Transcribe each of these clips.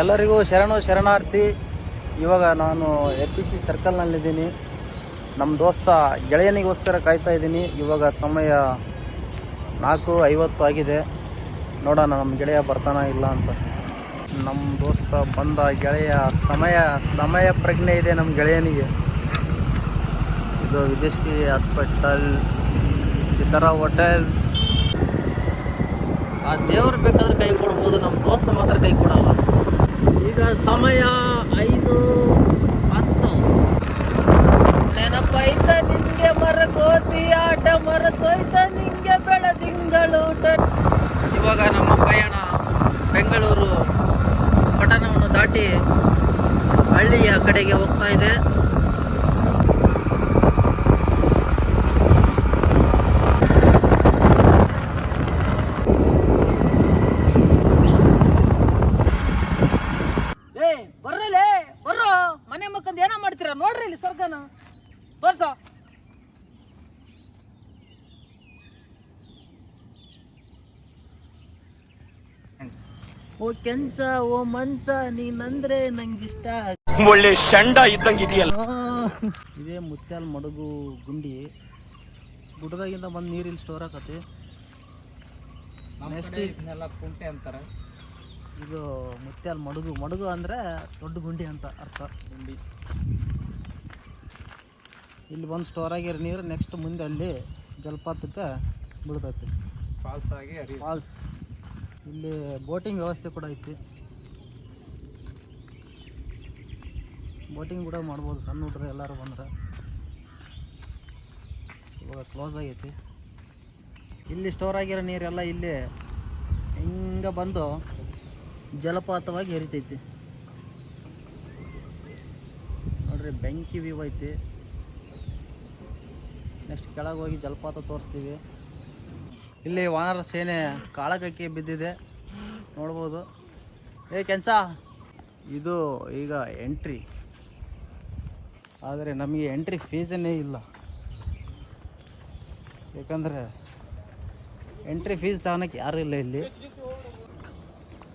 ಎಲ್ಲರಿಗೂ ಶರಣು ಶರಣಾರ್ಥಿ. ಇವಾಗ ನಾನು ಎ ಪಿ ಸಿ ಸರ್ಕಲ್ನಲ್ಲಿದ್ದೀನಿ ನಮ್ಮ ದೋಸ್ತ ಗೆಳೆಯನಿಗೋಸ್ಕರ ಕಾಯ್ತಾ ಇದ್ದೀನಿ. ಇವಾಗ ಸಮಯ ನಾಲ್ಕು ಐವತ್ತು ಆಗಿದೆ. ನೋಡೋಣ ನಮ್ಮ ಗೆಳೆಯ ಬರ್ತಾನ ಇಲ್ಲ ಅಂತ. ನಮ್ಮ ದೋಸ್ತ ಬಂದ ಗೆಳೆಯ ಸಮಯ ಸಮಯ ಪ್ರಜ್ಞೆ ಇದೆ ನಮ್ಮ ಗೆಳೆಯನಿಗೆ. ಇದು ವಿಜಯಶ್ರೀ ಹಾಸ್ಪಿಟಲ್ ಸಿದ್ದರ ಹೋಟೆಲ್. ಆ ದೇವ್ರು ಬೇಕಾದ್ರೆ ಕೈ ಕೊಡ್ಬೋದು ನಮ್ಮ ದೋಸ್ತ ಮಾತ್ರ ಕೈ ಕೊಡಲ್ಲ. ಈಗ ಸಮಯ ಐದು ಹತ್ತು. ನೆನಪೈತ ನಿಮಗೆ ಮರಕೋತಿ ಆಟ ಮರತೋಯ್ತ ನಿಂಗೆ ಬೆಳದಿಂಗಳೂಟ ಇವಾಗ ನಮ್ಮ ಪಯಣ ಬೆಂಗಳೂರು ಪಟ್ಟಣವನ್ನು ದಾಟಿ ಹಳ್ಳಿಯ ಕಡೆಗೆ ಹೋಗ್ತಾ ಇದೆ ಏ ಬರ್ರಲೇ ಬರ್ರೋ ಮನೆ ಮಕ್ಕಂದು ಏನೋ ಮಾಡ್ತೀರಾ ನೋಡ್ರಿ ಇಲ್ಲಿ ಸ್ವರ್ಗನ ತೋರ್ಸ ಕೆಂಚ ಓ ಮಂಚ ನೀನಂದ್ರೆ ನಂಗಿಷ್ಟ. ಒಳ್ಳೆ ಶಂಡ ಇದ್ದಂಗಿದೆಯಲ್ಲ ಇದೇ ಮುತ್ಯಾಲ್ ಮಡಗು ಗುಂಡಿ. ಗುಡ್ಡದಾಗಿಂದ ಬಂದು ನೀರಿಲ್ಲಿ ಸ್ಟೋರ್ ಆಕತಿ ನೆಕ್ಸ್ಟ್ ಕುಂಟೆ ಅಂತಾರೆ. ಇದು ಮುತ್ಯಾಲ್ ಮಡಗು. ಮಡಗು ಅಂದ್ರೆ ದೊಡ್ಡ ಗುಂಡಿ ಅಂತ ಅರ್ಥ. ಗುಂಡಿ. ಇಲ್ಲಿ ಬಂದು ಸ್ಟೋರ್ ಆಗಿರೋ ನೀರು ನೆಕ್ಸ್ಟ್ ಮುಂದೆ ಅಲ್ಲಿ ಜಲಪಾತಕ್ಕೆ ಬಿಡ್ತೈತಿ ಫಾಲ್ಸ್ ಆಗಿ ಫಾಲ್ಸ್ ಇಲ್ಲಿ ಬೋಟಿಂಗ್ ವ್ಯವಸ್ಥೆ ಕೂಡ ಐತಿ. ಬೋಟಿಂಗ್ ಕೂಡ ಮಾಡ್ಬೋದು, ಸಣ್ಣ ಹುಡ್ರು ಎಲ್ಲರೂ ಬಂದ್ರೆ. ಇವಾಗ ಕ್ಲೋಸ್ ಆಗೈತಿ. ಇಲ್ಲಿ ಸ್ಟೋರ್ ಆಗಿರೋ ನೀರೆಲ್ಲ ಇಲ್ಲಿ ಹಿಂಗೆ ಬಂದು ಜಲಪಾತವಾಗಿ ಹರಿತೈತಿ. ನೋಡ್ರಿ, ಬೆಂಕಿ ವ್ಯೂ ಐತಿ. ನೆಕ್ಸ್ಟ್ ಕೆಳಗೆ ಹೋಗಿ ಜಲಪಾತ ತೋರಿಸ್ತೀವಿ. ಇಲ್ಲಿ ವಾನರ ಸೇನೆ ಕಾಳಕಕ್ಕೆ ಬಿದ್ದಿದೆ. ನೋಡ್ಬೋದು. ಏ, ಕೆಂಚ. ಇದು ಈಗ ಎಂಟ್ರಿ. ಆದರೆ ನಮಗೆ ಎಂಟ್ರಿ ಫೀಸನ್ನೇ ಇಲ್ಲ. ಯಾಕಂದರೆ ಎಂಟ್ರಿ ಫೀಸ್ ತಗೋಳಕ್ಕೆ ಯಾರೂ ಇಲ್ಲ ಇಲ್ಲಿ.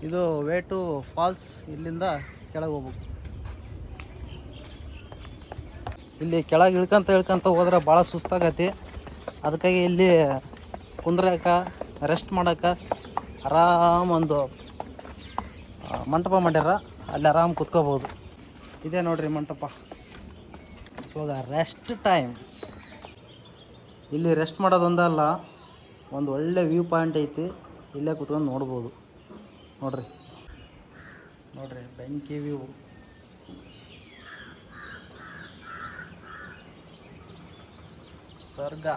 ಇದು ವೇ ಟು ಫಾಲ್ಸ್ ಇಲ್ಲಿಂದ ಕೆಳಗೆ ಹೋಗ್ಬೇಕು. ಇಲ್ಲಿ ಕೆಳಗೆ ಇಳ್ಕೊಂತ ಇಳ್ಕೊಂತ ಹೋದ್ರೆ ಭಾಳ ಸುಸ್ತಾಗತಿ ಅದಕ್ಕಾಗಿ ಇಲ್ಲಿ ಕುಂದ್ರಕ ರೆಸ್ಟ್ ಮಾಡಕ್ಕೆ ಆರಾಮ್ ಒಂದು ಮಂಟಪ ಮಾಡ್ಯಾರ. ಅಲ್ಲಿ ಆರಾಮ್ ಕುತ್ಕೋಬೋದು. ಇದೆ ನೋಡ್ರಿ ಮಂಟಪ. ಇವಾಗ ರೆಸ್ಟ್ ಟೈಮ್ ಇಲ್ಲಿ ರೆಸ್ಟ್ ಮಾಡೋದೊಂದಲ್ಲ, ಒಂದು ಒಳ್ಳೆ ವ್ಯೂ ಪಾಯಿಂಟ್ ಐತಿ. ಇಲ್ಲೇ ಕುತ್ಕೊಂಡು ನೋಡ್ಬೋದು. ನೋಡ್ರಿ. ನೋಡ್ರಿ, ಬೆಂಕಿ ವ್ಯೂ ಸ್ವರ್ಗ.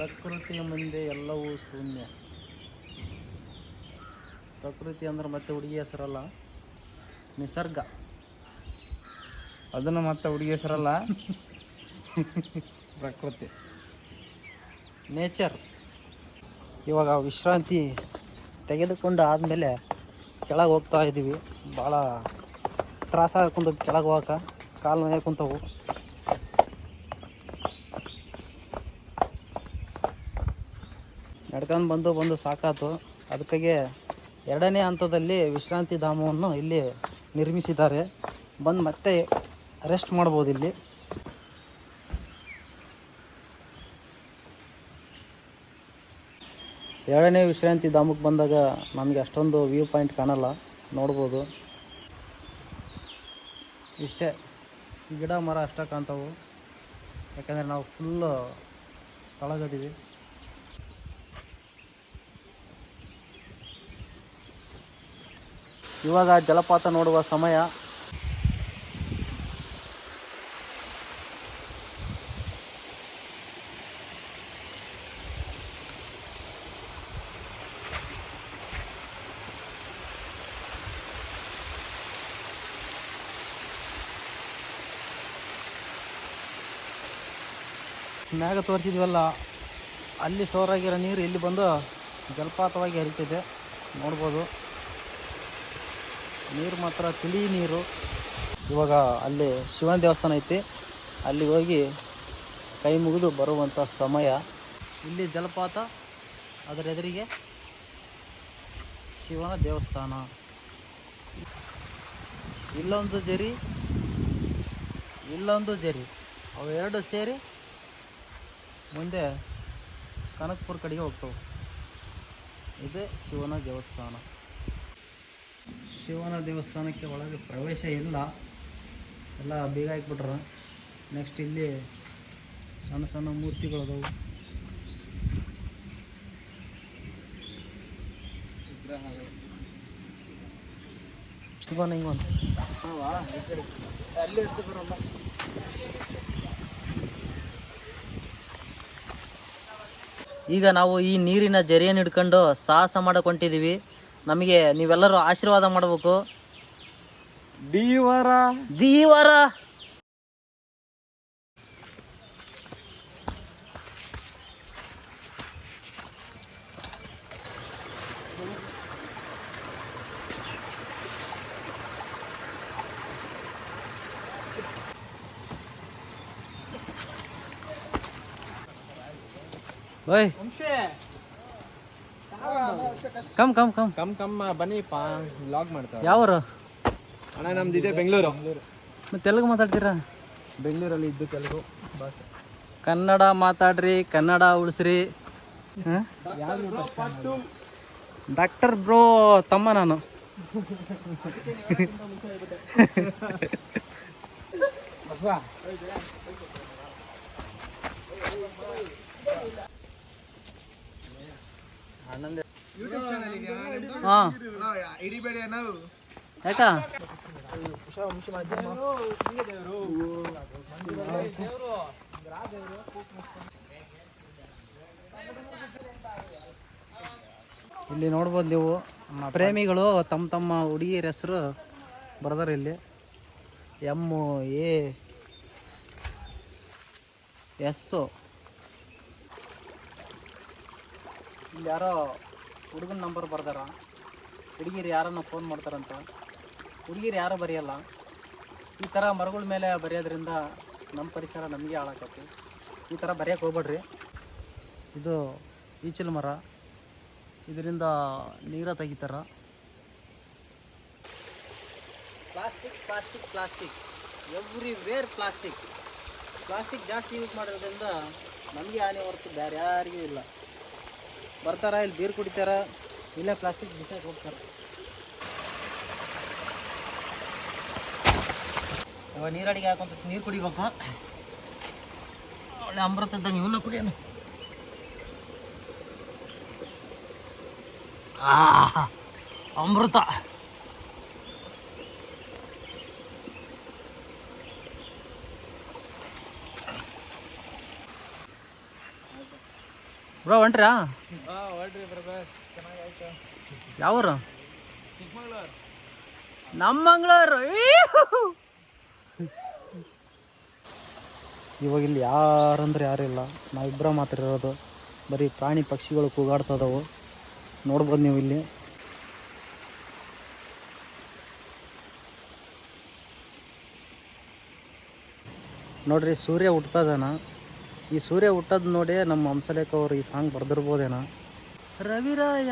ಪ್ರಕೃತಿಯ ಮುಂದೆ ಎಲ್ಲವೂ ಶೂನ್ಯ. ಪ್ರಕೃತಿ ಅಂದ್ರೆ ಮತ್ತೆ ಹುಡುಗಿ ಹೆಸರಲ್ಲ, ನಿಸರ್ಗ. ಅದನ್ನು ಮತ್ತೆ ಹುಡುಗಿ ಹೆಸರಲ್ಲ, ಪ್ರಕೃತಿ. ನೇಚರ್ ಇವಾಗ ವಿಶ್ರಾಂತಿ ತೆಗೆದುಕೊಂಡು ಆದಮೇಲೆ ಕೆಳಗೆ ಹೋಗ್ತಾ ಇದ್ದೀವಿ ಭಾಳ ತ್ರಾಸ ಕುಂತ ಕೆಳಗೆ ಹೋಗಕ್ಕೆ, ಕಾಲು ನೋಯ ಕುಂತವು. ನಡ್ಕೊಂಡು ಬಂದು ಬಂದು ಸಾಕಾತು. ಅದಕ್ಕಾಗಿ ಎರಡನೇ ಹಂತದಲ್ಲಿ ವಿಶ್ರಾಂತಿ ಧಾಮವನ್ನು ಇಲ್ಲಿ ನಿರ್ಮಿಸಿದ್ದಾರೆ. ಬಂದು ಮತ್ತೆ ರೆಸ್ಟ್ ಮಾಡ್ಬೋದು ಇಲ್ಲಿ. ಎರಡನೇ ವಿಶ್ರಾಂತಿ ಧಾಮಕ್ಕೆ ಬಂದಾಗ ನಮಗೆ ಅಷ್ಟೊಂದು ವ್ಯೂ ಪಾಯಿಂಟ್ ಕಾಣಲ್ಲ. ನೋಡ್ಬೋದು. ಇಷ್ಟೇ. ಗಿಡ ಮರ ಅಷ್ಟೇ ಕಾಣ್ತಾವು. ಯಾಕಂದರೆ ನಾವು ಫುಲ್ಲು ತಳಗದೀವಿ. ಇವಾಗ ಜಲಪಾತ ನೋಡುವ ಸಮಯ. ಮ್ಯಾಗ ತೋರಿಸಿದ್ವಲ್ಲ, ಅಲ್ಲಿ ಸ್ಟೋರ್ ಆಗಿರೋ ನೀರು ಇಲ್ಲಿ ಬಂದು ಜಲಪಾತವಾಗಿ ಹರಿತಿದೆ. ನೋಡ್ಬೋದು. ನೀರು ಮಾತ್ರ, ತಿಳಿ ನೀರು. ಇವಾಗ ಅಲ್ಲಿ ಶಿವನ ದೇವಸ್ಥಾನ ಐತಿ. ಅಲ್ಲಿ ಹೋಗಿ ಕೈ ಮುಗಿದು ಬರುವಂಥ ಸಮಯ. ಇಲ್ಲಿ ಜಲಪಾತ, ಅದರ ಎದುರಿಗೆ ಶಿವನ ದೇವಸ್ಥಾನ. ಇಲ್ಲೊಂದು ಜರಿ ಇಲ್ಲೊಂದು ಜರಿ. ಅವೆರಡು ಸೇರಿ ಮುಂದೆ ಕನಕಪುರ ಕಡೆಗೆ ಹೋಗ್ತವೆ. ಇದೇ ಶಿವನ ದೇವಸ್ಥಾನ. ಶಿವನ ದೇವಸ್ಥಾನಕ್ಕೆ ಒಳಗೆ ಪ್ರವೇಶ ಇಲ್ಲ. ಎಲ್ಲ ಬೀಗ ಹಾಕ್ಬಿಟ್ರ. ನೆಕ್ಸ್ಟ್ ಇಲ್ಲಿ ಸಣ್ಣ ಸಣ್ಣ ಮೂರ್ತಿಗಳದಾವು. ಈಗ ನಾವು ಈ ನೀರಿನ ಜರಿಯನ್ನು ಹಿಡ್ಕೊಂಡು ಸಾಹಸ ಮಾಡಕ್ ಹೊಂಟಿದೀವಿ ನಮಗೆ ನೀವೆಲ್ಲರೂ ಆಶೀರ್ವಾದ ಮಾಡಬೇಕು. ದೀವರ. ದೀವರ. ಓಯ್. Come come come come come ಬನ್ನಿ ಪಾ ಲಾಗ್ ಮಾಡ್ತಾರೆ. ಯಾವರು? ಅಣ್ಣ ನಮ್ದು ಇದೆ ಬೆಂಗಳೂರು. ಮತ್ತೆ ತೆಲುಗು ಮಾತಾಡ್ತೀರಾ? ಬೆಂಗಳೂರಲ್ಲಿ ಇದ್ದು ತೆಲುಗು ಭಾಷೆ. ಕನ್ನಡ ಮಾತಾಡ್ರಿ ಕನ್ನಡ ಉಳಿಸ್ರಿ. ಡಾಕ್ಟರ್ ಬ್ರೋ ತಮ್ಮ ನಾನು. ಆನಂದ ಹಾ. ಹಿಡಿಬೇಡಿ ನಾವು ಯಾಕ? ಇಲ್ಲಿ ನೋಡ್ಬೋದು ನೀವು ಪ್ರೇಮಿಗಳು ತಮ್ಮ ತಮ್ಮ ಹುಡುಗಿಯರ ಹೆಸರು ಬರ್ದಾರೆ ಇಲ್ಲಿ. ಎಂ ಎ ಎಸ್ಸು ಇಲ್ಲಿ ಯಾರೋ ಹುಡುಗನ ನಂಬರ್ ಬರ್ದಾರ. ಹುಡುಗಿರು ಯಾರನ್ನ ಫೋನ್ ಮಾಡ್ತಾರಂತ. ಹುಡುಗಿರು ಯಾರು ಬರೆಯಲ್ಲ. ಈ ಥರ ಮರಗಳ ಮೇಲೆ ಬರೆಯೋದ್ರಿಂದ ನಮ್ಮ ಪರಿಸರ ನಮಗೆ ಹಾಳಾಕತಿ ಈ ಥರ ಬರೆಯೋಕೆ ಹೋಗ್ಬೇಡ್ರಿ. ಇದು ಈಚಲು ಮರ. ಇದರಿಂದ ನೀರ ತೆಗಿತಾರ. Plastic plastic plastic. Everywhere plastic. Plastic ಜಾಸ್ತಿ ಯೂಸ್ ಮಾಡೋದ್ರಿಂದ ನಮಗೆ ಹಾನಿ ಹೊರತು ಬೇರೆ ಯಾರಿಗೂ ಇಲ್ಲ. ಬರ್ತಾರ ಇಲ್ಲಿ ಬೀರ್ ಕುಡಿತಾರ? ಇಲ್ಲೇ ಪ್ಲಾಸ್ಟಿಕ್ ಬಿಸಾಕ್ ಹೋಗ್ತಾರ? ಇವಾಗ ನೀರಡಿಗೆ ಹಾಕೊಂತ ನೀರು ಕುಡಿಬೇಕು? ಒಳ್ಳೆ ಅಮೃತ ಇದ್ದಂಗೆ ಇವನ್ನ ಕುಡಿಯೋಣ. ಅಮೃತ. ಬ್ರೋ, ಹೊಂಟ್ರಾ? ಯಾವೂರು? ನಮ್ಮ ಇವಾಗ ಇಲ್ಲಿ ಯಾರಂದ್ರೆ ಯಾರಿಲ್ಲ ನಾವಿಬ್ಬರ ಮಾತ್ರ ಇರೋದು. ಬರೀ ಪ್ರಾಣಿ ಪಕ್ಷಿಗಳು ಕೂಗಾಡ್ತದವು ನೋಡ್ಬೋದು ನೀವು ಇಲ್ಲಿ. ನೋಡ್ರಿ, ಸೂರ್ಯ ಹುಟ್ತದನ ಈ ಸೂರ್ಯ ಹುಟ್ಟದ್ ನೋಡಿ ನಮ್ಮ ಹಂಸಲೇಖ ಅವರು ಈ ಸಾಂಗ್ ಬರ್ದಿರ್ಬೋದೇನ. ರವಿರಾಯ,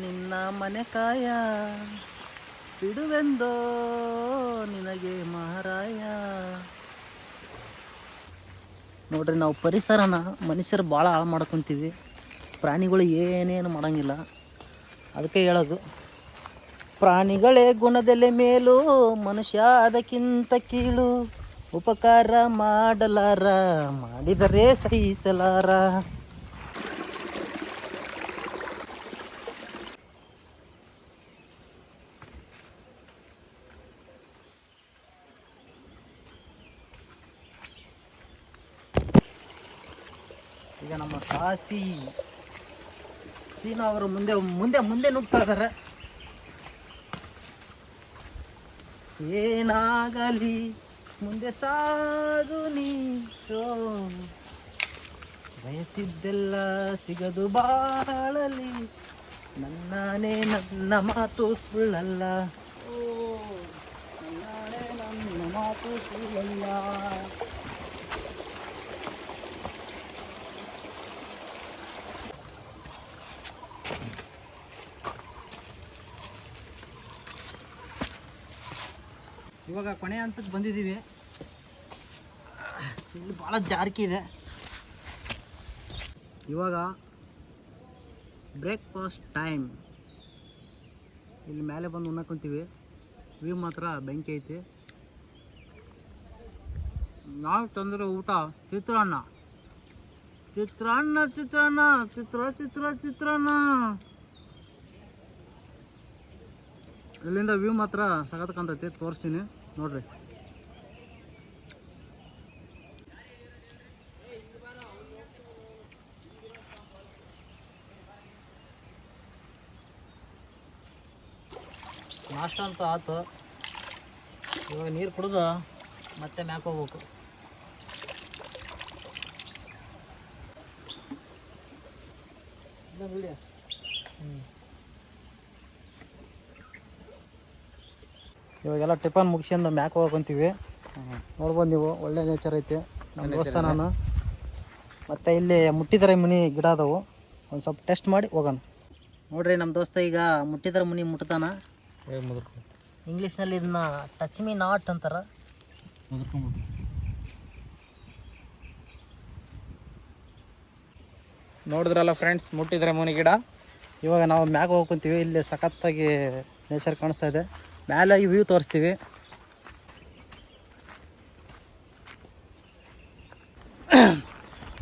ನಿನ್ನ ಮನೆ ಕಾಯ. ಬಿಡುವೆಂದೋ ನಿನಗೆ ಮಹಾರಾಯ. ನೋಡ್ರಿ, ನಾವು ಪರಿಸರನ ಮನುಷ್ಯರು ಭಾಳ ಹಾಳು ಮಾಡ್ಕೊತೀವಿ. ಪ್ರಾಣಿಗಳು ಏನೇನು ಮಾಡೋಂಗಿಲ್ಲ. ಅದಕ್ಕೆ ಹೇಳೋದು, ಪ್ರಾಣಿಗಳೇ ಗುಣದೆಲೆ ಮೇಲು, ಮನುಷ್ಯ ಅದಕ್ಕಿಂತ ಕೀಳು. ಉಪಕಾರ ಮಾಡಲಾರ, ಮಾಡಿದರೆ ಸಹಿಸಲಾರ. ಸಾಸಿ ಸೀನಾ ಅವರು ಮುಂದೆ ಮುಂದೆ ಮುಂದೆ ನುಗ್ತಾ ಇದಾರೆ. ಏನಾಗಲಿ, ಮುಂದೆ ಸಾಗು ನೀರೋ ಬಯಸಿದ್ದೆಲ್ಲ ಸಿಗದು ಬಾಳಲಿ. ನನ್ನಾನೇ ನನ್ನ ಮಾತು ಸುಳ್ಳಲ್ಲ. ಓ ನನ್ನೇ ನನ್ನ ಮಾತು ಸುಳ್ಳಲ್ಲ. ಇವಾಗ ಕೊನೆ ಹಂತಕ್ಕೆ ಬಂದಿದ್ದೀವಿ. ಇಲ್ಲಿ ಭಾಳ ಜಾರಕಿ ಇದೆ. ಇವಾಗ ಬ್ರೇಕ್ಫಾಸ್ಟ್ ಟೈಮ್. ಇಲ್ಲಿ ಮೇಲೆ ಬಂದು ಉಣ್ಣಕೊಂತೀವಿ. ವ್ಯೂ ಮಾತ್ರ ಬೆಂಕಿ ಐತಿ. ನಾವು ತಂದಿರೋ ಊಟ ಚಿತ್ರಾನ್ನ. ಚಿತ್ರಾನ್ನ ಚಿತ್ರಾನ್ನ, ಚಿತ್ರ ಚಿತ್ರ, ಚಿತ್ರಾನ್ನ. ಇಲ್ಲಿಂದ ವ್ಯೂ ಮಾತ್ರ ಸಖತ್ ಕಾಣ್ತೈತಿ, ತೋರಿಸ್ತೀನಿ. ನೋಡ್ರಿ. ನಾಷ್ಟ ಅಂತ ಆತು. ಇವಾಗ ನೀರು ಕುಡಿದು ಮತ್ತೆ ಮ್ಯಾಕ್ ಹೋಗ್ಬೇಕು. ಇವಾಗೆಲ್ಲ ಟಿಫನ್ ಮುಗಿಸ್ಕೊಂಡು ಮ್ಯಾಕ್ ಹೋಗ್ಕೊಂತೀವಿ ನೋಡ್ಬೋದು ನೀವು ಒಳ್ಳೆ ನೇಚರ್ ಐತೆ. ನಮ್ಮ ದೋಸ್ತ ನಾನು. ಮತ್ತು ಇಲ್ಲಿ ಮುಟ್ಟಿದರೆ ಮುನಿ ಗಿಡ ಅದಾವು. ಒಂದು ಸ್ವಲ್ಪ ಟೆಸ್ಟ್ ಮಾಡಿ ಹೋಗೋಣ. ನೋಡ್ರಿ ನಮ್ಮ ದೋಸ್ತ ಈಗ ಮುಟ್ಟಿದರೆ ಮುನಿ ಮುಟ್ತಾನ ಇಂಗ್ಲೀಷ್ನಲ್ಲಿ ಇದನ್ನ ಟಚ್ ಮೀ ನಾಟ್ ಅಂತಾರ. ನೋಡಿದ್ರಲ್ಲ ಫ್ರೆಂಡ್ಸ್ ಮುಟ್ಟಿದ್ರೆ ಮುನಿ ಗಿಡ. ಇವಾಗ ನಾವು ಮ್ಯಾಗ ಹೋಗ್ಕೊಂತೀವಿ ಇಲ್ಲಿ ಸಖತ್ತಾಗಿ ನೇಚರ್ ಕಾಣಿಸ್ತಾ ಇದೆ. ಮ್ಯಾಲೆ ಈ ವ್ಯೂ ತೋರಿಸ್ತೀವಿ.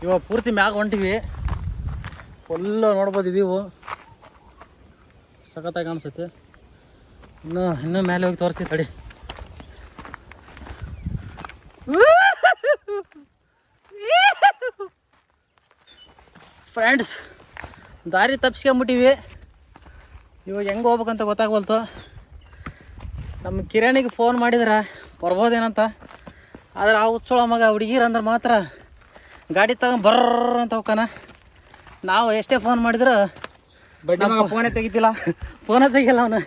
ಇವಾಗ ಪೂರ್ತಿ ಮ್ಯಾಗ ಹೊಂಟಿವಿ. ಫುಲ್ಲು ನೋಡ್ಬೋದು ವ್ಯೂ. ಸಖತ್ತಾಗಿ ಕಾಣಿಸುತ್ತೆ. ಇನ್ನೂ ಇನ್ನೂ ಮೇಲೆ ಹೋಗಿ ತೋರಿಸ್ತೀವಿ ತಡಿ. ಫ್ರೆಂಡ್ಸ್ ದಾರಿ ತಪ್ಪಿಸ್ಕೊಂಬಿಟ್ಟಿವಿ ಇವಾಗ ಹೆಂಗೆ ಹೋಗ್ಬೇಕಂತ ಗೊತ್ತಾಗ್ವಲ್ತು. ನಮ್ಮ ಕಿರಾಣಿಗೆ ಫೋನ್ ಮಾಡಿದ್ರೆ ಬರ್ಬೋದೇನಂತ? ಆದ್ರೆ ಆ ಉತ್ಸವ ಮಗ ಹುಡುಗಿರ ಅಂದ್ರೆ ಮಾತ್ರ ಗಾಡಿ ತಗೊಂಡು ಬರ್ರ ಅಂತ ಹೋಗ್ಕನ ನಾವು ಎಷ್ಟೇ ಫೋನ್ ಮಾಡಿದ್ರು ಬಡ್ಡಿ ಮಗ ಫೋನೇ ತೆಗಿತಿಲ್ಲ. ಫೋನೇ ತೆಗಿಯಲ್ಲ ಅವನು.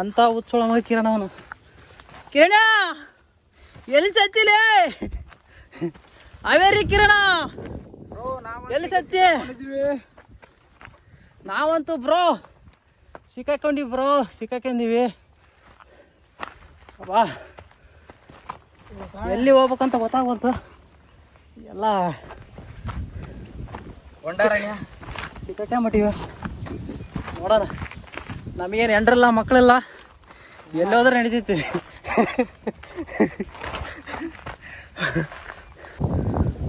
ಅಂತ ಉತ್ಸವ ಮಗ ಕಿರಣ ಅವನು. ಕಿರಣ ಎಲ್ಲಿ ಸತ್ತಿಲೇ? ಅವೇರಿ ಕಿರಣ. ಎಲ್ಲಿ ಸತ್ತಿ? ನಾವಂತೂ ಬ್ರೋ ಸಿಕ್ಕಾಕೊಂಡಿವಿ ಬ್ರೋ ಸಿಕ್ಕಾಕೊಂಡಿವಿ. ಅಬ್ಬಾ. ಎಲ್ಲಿ ಹೋಗ್ಬೇಕಂತ ಗೊತ್ತಾಗ್ಬಂತು ಎಲ್ಲ ಸಿಕ್ಕಾಕೊಂಬಿಟ್ಟಿವಿ ನೋಡೋಣ. ನಮಗೇನು ಎಂಡ್ರಲ್ಲ ಎಲ್ಲಿ ಹೋದ್ರೆ ನಡೀತೈತಿ.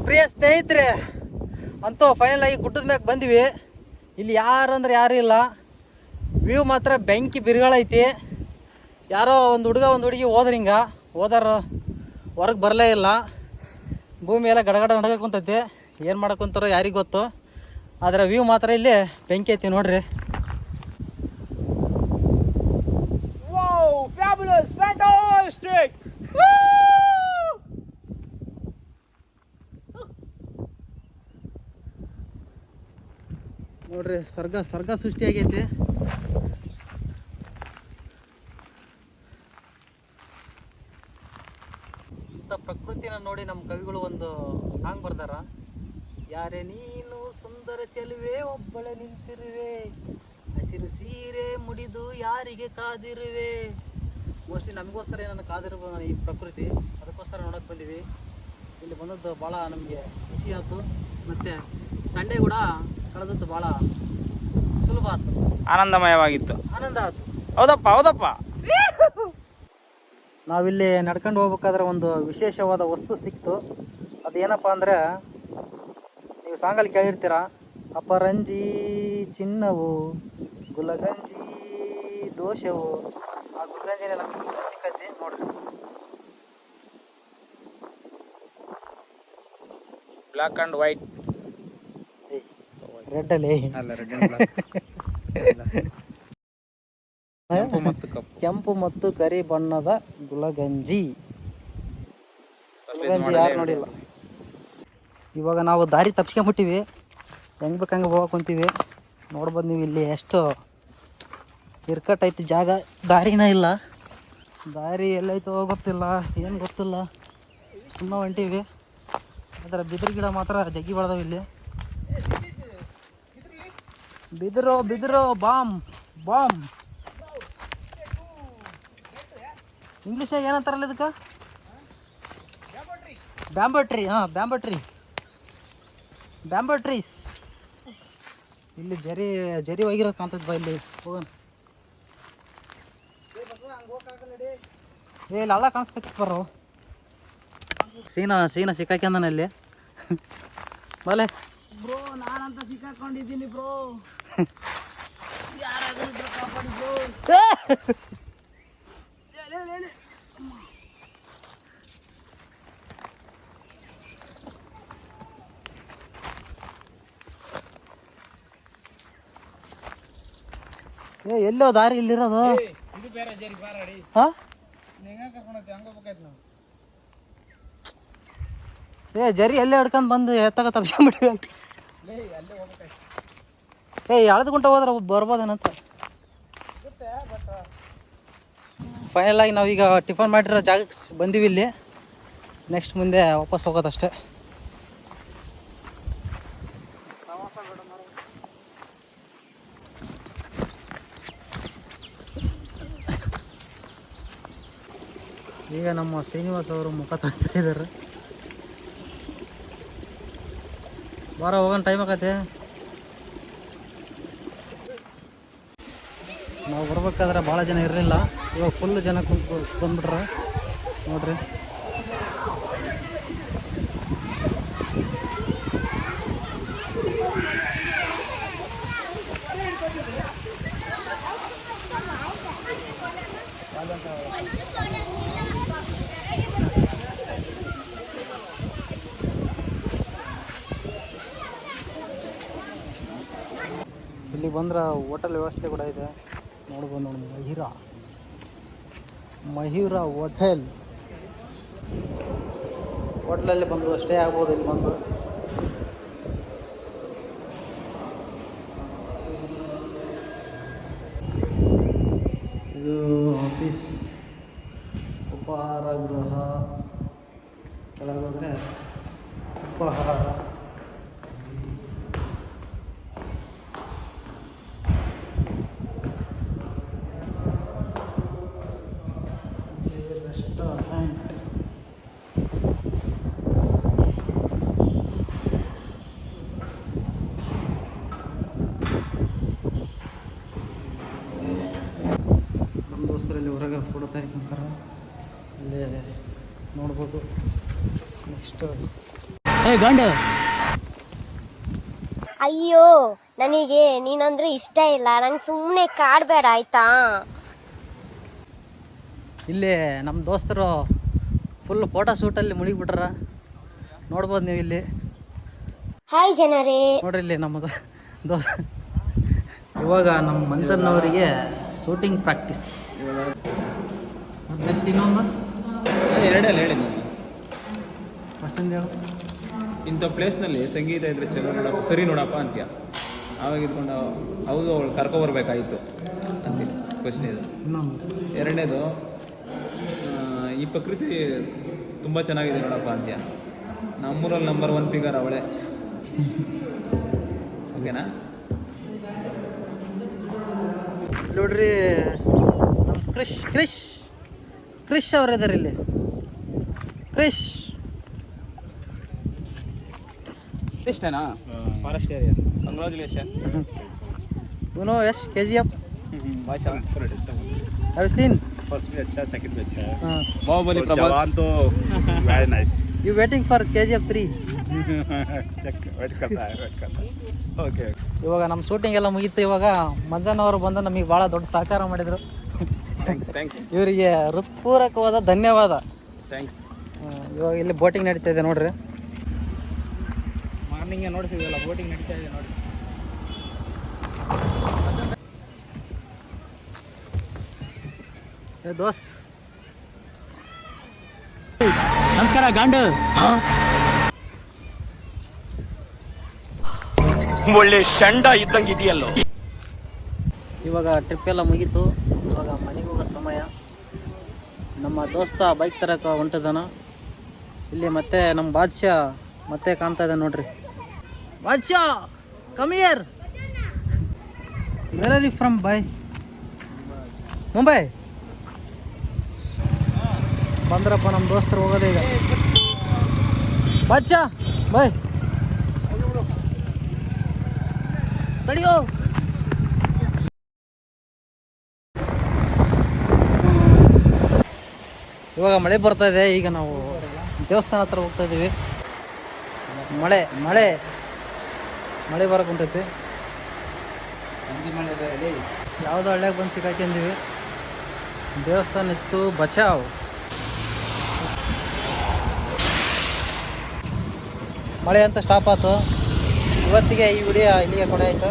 ಪ್ರಿಯ ಸ್ನೇಹಿತರೆ ಅಂತೂ ಫೈನಲ್ ಆಗಿ ಗುಡ್ಡದ ಮ್ಯಾಗೆ ಬಂದಿವಿ. ಇಲ್ಲಿ ಯಾರು ಅಂದ್ರೆ ಯಾರು ಇಲ್ಲ. ವ್ಯೂ ಮಾತ್ರ ಬೆಂಕಿ ಬಿರುಗಳೈತಿ ಯಾರೋ ಒಂದು ಹುಡುಗ ಒಂದು ಹುಡುಗಿ ಹೋದ್ರ ಹಿಂಗೆ. ಹೋದಾರ ಹೊರಗೆ ಬರಲೇ ಇಲ್ಲ. ಭೂಮಿ ಎಲ್ಲ ಗಡಗಡ ನಡಗಕ್ಕೆ ಕುಂತೈತಿ. ಏನು ಮಾಡೋಕ್ಕಂತಾರೋ ಕುಂತಾರೋ ಯಾರಿಗೆ ಗೊತ್ತು. ಆದರೆ ವ್ಯೂ ಮಾತ್ರ ಇಲ್ಲಿ ಬೆಂಕಿ ಐತಿ ನೋಡ್ರಿ. ನೋಡ್ರಿ ಸ್ವರ್ಗ ಸ್ವರ್ಗ ಸೃಷ್ಟಿಯಾಗೈತಿ. ಇಂಥ ಪ್ರಕೃತಿನ ನೋಡಿ ನಮ್ಮ ಕವಿಗಳು ಒಂದು ಸಾಂಗ್ ಬರ್ದಾರ. ಯಾರೇ ನೀನು ಸುಂದರ ಚೆಲುವೆ, ಒಬ್ಬಳೆ ನಿಂತಿರುವೆ. ಹಸಿರು ಸೀರೆ ಮುಡಿದು ಯಾರಿಗೆ ಕಾದಿರುವೆ. ಮೋಸ್ಟ್ಲಿ ನಮಗೋಸ್ಕರ ಏನನ್ನು ಕಾದಿರ್ಬೋದು ಈ ಪ್ರಕೃತಿ. ಅದಕ್ಕೋಸ್ಕರ ನೋಡಕ್ಕೆ ಬಂದೀವಿ. ಇಲ್ಲಿ ಬಂದದ್ದು ಭಾಳ ನಮಗೆ ಖುಷಿ ಆಯ್ತು. ಮತ್ತು ಸಂಡೇ ಕೂಡ ಕಳೆದದ್ದು ಭಾಳ ಸುಲಭ ಆಯ್ತು. ಆನಂದಮಯವಾಗಿತ್ತು. ಆನಂದ ಆಯ್ತು. ಹೌದಪ್ಪ ಹೌದಪ್ಪ. ನಾವಿಲ್ಲಿ ನಡ್ಕೊಂಡು ಹೋಗ್ಬೇಕಾದ್ರೆ ಒಂದು ವಿಶೇಷವಾದ ವಸ್ತು ಸಿಕ್ತು. ಅದೇನಪ್ಪ ಅಂದರೆ ನೀವು ಸಾಂಗಲ್ಲಿ ಕೇಳಿರ್ತೀರ ಅಪರಂಜಿ ಚಿನ್ನವು ಗುಲಗಂಜಿ ದೋಷವು ಆ ಗುಲಗಂಜಿನೇ ನಮಗೆ ಸಿಕ್ಕತ್ತೆ ಸಿಕ್ಕೈತಿ ನೋಡ್ರಿ. ಬ್ಲಾಕ್ ಅಂಡ್ ವೈಟ್ ರೆಡ್ಡಲ್ಲಿ ಅಲ್ಲ. ರೆಡ್ ಕೆಂಪು ಮತ್ತು ಕರಿ ಬಣ್ಣದ ಗುಲಗಂಜಿ. ಗುಲಗಂಜಿ ಯಾರು ನೋಡಿಲ್ಲ. ಇವಾಗ ನಾವು ದಾರಿ ತಪ್ಸ್ಕೊಂಬಿಟ್ಟಿವಿ ಹೆಂಗ್ ಬೇಕಂಗೆ ಹೋಗಕ್ಕೆ ಕುಂತೀವಿ. ನೋಡ್ಬೋದು ನೀವು ಇಲ್ಲಿ ಎಷ್ಟು ಇರ್ಕಟ್ ಐತಿ ಜಾಗ. ದಾರಿನ ಇಲ್ಲ. ದಾರಿ ಎಲ್ಲೈತೋ ಗೊತ್ತಿಲ್ಲ. ಏನು ಗೊತ್ತಿಲ್ಲ. ಸುಮ್ಮನೆ ಹೊಂಟೀವಿ. ಅದರ ಬಿದಿರು ಗಿಡ ಮಾತ್ರ ಜಗ್ಗಿ ಬೆಳೆದವು ಇಲ್ಲಿ. ಬಿದಿರು ಬಿದಿರು, ಬಾಂಬ್ ಬಾಂಬ್. ಇಂಗ್ಲೀಷಾಗ ಏನಂತಾರಲ್ಲ ಇದಕ್ಕೆ? ಬ್ಯಾಂಬೋ ಟ್ರೀ ಹಾಂ ಬ್ಯಾಂಬೋ ಟ್ರೀ ಬ್ಯಾಂಬೋ ಟ್ರೀಸ್ ಇಲ್ಲಿ ಜರಿ ಜರಿ ಹೋಗಿರೋದು ಕಾಣ್ತದ ಇಲ್ಲಿ. ಹೋಗೋಣ. ಏ, ಇಲ್ಲಿ ಹಳ್ಳ ಕಾಣಿಸ್ಬೇಕು ಬರೋ ಸೀನಾ ಸೀನಾ ಸಿಕ್ಕಾಕ್ಯಂದನ ಇಲ್ಲಿ. ಬಲೆ. ಬ್ರೋ, ನಾನಂತ ಸಿಕ್ಕಾಕೊಂಡಿದ್ದೀನಿ ಬ್ರೋ. ಏ ಎಲ್ಲೋ ದಾರಿ ಇಲ್ಲಿರೋದು ಇದು ಬೇರೆ ಜರಿ ಬಾರಡಿ ಹಾ ಹೆಂಗ ಕರ್ಕೊಂಡೋಗ್ತಿ ಹಂಗ ಹೋಗ್ಬೇಕಾಯ್ತು ನಾವು ಏ ಜರಿ ಎಲ್ಲೇ ಹಿಡ್ಕೊಂಡು ಬಂದು ಎತ್ತಾಗ ತಪ್ಸ್ಕೊಂಬಿಡಿ ಲೇ ಅಲ್ಲೇ ಹೋಗ್ಬೇಕಾಯ್ತು ಏ ಎಳ್ದು ಗುಂಟ ಹೋದ್ರೆ ಬರ್ಬೋದೇನಂತ? ಫೈನಲ್ ಆಗಿ ನಾವೀಗ ಟಿಫನ್ ಮಾಡಿರೋ ಜಾಗಕ್ಕೆ ಬಂದೀವಿ ಇಲ್ಲಿ. ನೆಕ್ಸ್ಟ್ ಮುಂದೆ ವಾಪಸ್ ಹೋಗೋದಷ್ಟೇ. ಈಗ ನಮ್ಮ ಶ್ರೀನಿವಾಸ್ ಅವರು ಮುಖ ತೊಳಿತಾ ಇದ್ದಾರೆ. ಬಾರ ಹೋಗೋಣ ಟೈಮ್ ಆಗತ್ತೆ ನಾವು ಬರ್ಬೇಕಾದ್ರೆ ಭಾಳ ಜನ ಇರಲಿಲ್ಲ. ಇವಾಗ ಫುಲ್ ಜನ ಕುಂತು ಬಂದ್ಬಿಟ್ರ. ನೋಡ್ರಿ. ಇಲ್ಲಿ ಬಂದ್ರೆ ಹೋಟೆಲ್ ವ್ಯವಸ್ಥೆ ಕೂಡ ಇದೆ. ನೋಡ್ಬೋದು ನೋಡಿ ಮಹಿರಾ. ಮಯೂರ ಹೋಟೆಲ್. ಹೋಟ್ಲಲ್ಲಿ ಬಂದು ಸ್ಟೇ ಆಗ್ಬೋದು ಇಲ್ಲಿ ಬಂದು ಇದು ಆಫೀಸ್ ಉಪಹಾರ ಗೃಹ ಕೆಳಗೆ ಹೋದ್ರೆ ಉಪಹಾರ ರೆಸ್ಟೋರೆಂಟ್ ನಮ್ಮ ದೋಸ್ತರಲ್ಲಿ ತೆಗಿಕೊಂತಾರೆ ಅಲ್ಲಿ ನೋಡ್ಬೋದು. ನೆಕ್ಸ್ಟ್ ಏ ಗಂಡ. ಅಯ್ಯೋ ನನಗೆ ನೀನಂದ್ರೆ ಇಷ್ಟ ಇಲ್ಲ. ನಂಗೆ ಸುಮ್ಮನೆ ಕಾಡಬೇಡ ಆಯ್ತಾ? ಇಲ್ಲಿ ನಮ್ಮ ದೋಸ್ತರು ಫುಲ್ ಫೋಟೋ ಶೂಟಲ್ಲಿ ಮುಳುಗಿಬಿಟ್ರ ನೋಡ್ಬೋದು ನೀವು ಇಲ್ಲಿ. ಹಾಯ್ ಜನರೇ. ನೋಡ್ರಿ ಇಲ್ಲಿ ನಮ್ಮ ದೋಸ್ತ ಇವಾಗ ನಮ್ಮ ಮಂಜನ್ನವರಿಗೆ ಶೂಟಿಂಗ್ ಪ್ರಾಕ್ಟೀಸ್ ಇನ್ನೊಂದು? ಎರಡೇ ಅಲ್ಲ ಫಸ್ಟ್ ನಾನು. ಫಸ್ಟಿಂದ ಹೇಳು. ಇಂಥ ಪ್ಲೇಸ್ನಲ್ಲಿ ಸಂಗೀತ ಇದ್ರೆ ಚಲೋ ನೋಡಪ್ಪ ಸರಿ ನೋಡಪ್ಪ ಅಂತೀಯ? ಆವಾಗ ಇದ್ಕೊಂಡು ಹೌದು ಅವಳು ಕರ್ಕೊಬರ್ಬೇಕಾಗಿತ್ತು ಅಂತೀನಿ ಕ್ವಶನ್ ಇದು ಎರಡನೇದು ಈ ಪ್ರಕೃತಿ ತುಂಬ ಚೆನ್ನಾಗಿದೆ ನೋಡಪ್ಪ ಅಂತೀಯ? ನಮ್ಮೂರಲ್ಲಿ ನಂಬರ್ ಒನ್ ಫಿಗರ್ ಅವಳೆ. ಓಕೆನಾ? ನೋಡ್ರಿ ಕ್ರಿಶ್ ಕ್ರಿಶ್. ಕ್ರಿಶ್ ಅವ್ರ ಇದಾರೆ ಇಲ್ಲಿ. Krish. ಕೃಷ್ಣನಾ? Forest area congratulation you know Yash K G F have seen first B ಅಚ್ಚಾ second B Baahubali Prabhas Jawan very nice you waiting for K G F three okay ಇವಾಗ ನಮ್ಮ shooting ಎಲ್ಲ ಮುಗೀತು. ಇವಾಗ ಮಂಜನ್ ಅವರು ಬಂದು ನಮಗೆ ಭಾಳ ದೊಡ್ಡ ಸಹಕಾರ ಮಾಡಿದರು. ಇವರಿಗೆ ಹೃತ್ಪೂರ್ವಕವಾದ ಧನ್ಯವಾದ. ಥ್ಯಾಂಕ್ಸ್ ಇವಾಗ ಇಲ್ಲಿ ಬೋಟಿಂಗ್ ನಡೀತಾ ಇದೆ ನೋಡ್ರಿ. ಮಾರ್ನಿಂಗ್ ನೋಡಿಸಿದ್ವಲ್ಲ ಬೋಟಿಂಗ್ ನಡೀತಾ ಇದೆ ನೋಡಿ ಏ ದೋಸ್ತ್. ನಮಸ್ಕಾರ ಗಾಂಡು. ಒಳ್ಳೆ ಶಂಡ ಇದ್ದಂಗಿದೆಯಲ್ಲೋ. ಇವಾಗ ಟ್ರಿಪ್ ಎಲ್ಲ ಮುಗೀತು ಇವಾಗ ಮನೆಗೆ ಹೋಗೋ ಸಮಯ ನಮ್ಮ ದೋಸ್ತ ಬೈಕ್ ತರಕ ಹೊಂಟದನ. ಇಲ್ಲಿ ಮತ್ತೆ ನಮ್ಮ ಬಾದ್ಶಾ ಮತ್ತೆ ಕಾಣ್ತಾ ಇದೆ ನೋಡ್ರಿ. Badshah come here where are you from by Mumbai ಬಂದ್ರಪ್ಪ ನಮ್ಮ ದೋಸ್ತರು ಹೋಗೋದೇ ಈಗ ಬೈ ಬಾಯ್ ತಡಿಯೋ. ಇವಾಗ ಮಳೆ ಬರ್ತಾ ಇದೆ ಈಗ ನಾವು ದೇವಸ್ಥಾನ ಹತ್ರ ಹೋಗ್ತಾ ಇದ್ದೀವಿ ಮಳೆ ಮಳೆ. ಮಳೆ ಬರಕ್ಕೆ ಹೊಂಟೈತಿ ಯಾವುದೋ ಹಳ್ಳಿಯಾಗ ಬಂದು ಸಿಕ್ಕಾಕೊಂಡಿವಿ ದೇವಸ್ಥಾನ ಇತ್ತು ಬಚಾವ್. ಮಳೆ ಅಂತ ಸ್ಟಾಪ್ ಆಯ್ತು ಇವತ್ತಿಗೆ ಈ ವಿಡಿಯೋ ಇಲ್ಲಿಗೆ ಕೊಡೆ ಆಯಿತು.